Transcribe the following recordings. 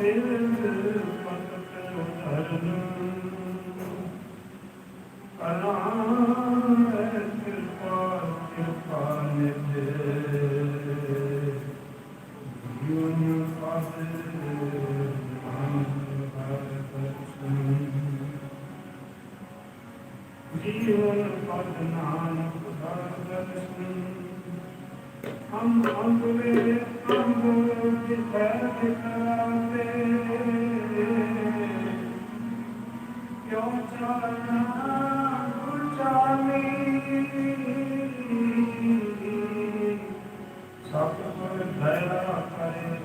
I'm हम अंबुले अंबु जिधर दिखाते क्यों जाना जानी सब भरा करे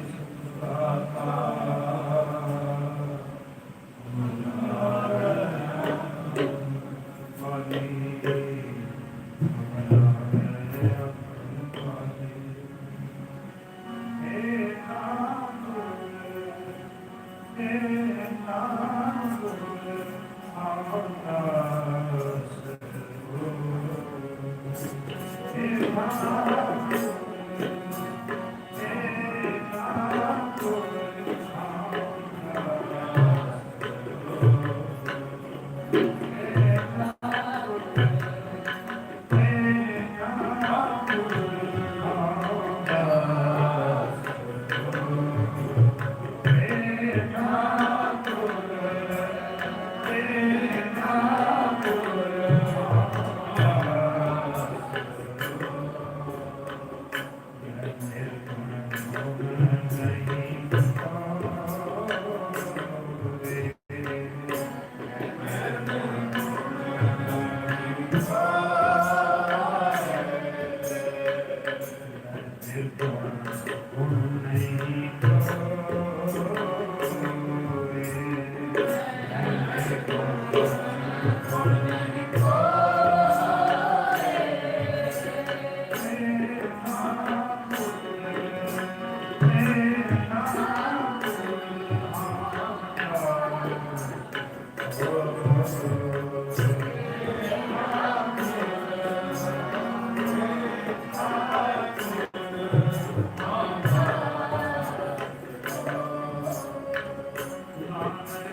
Amém.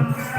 Yeah.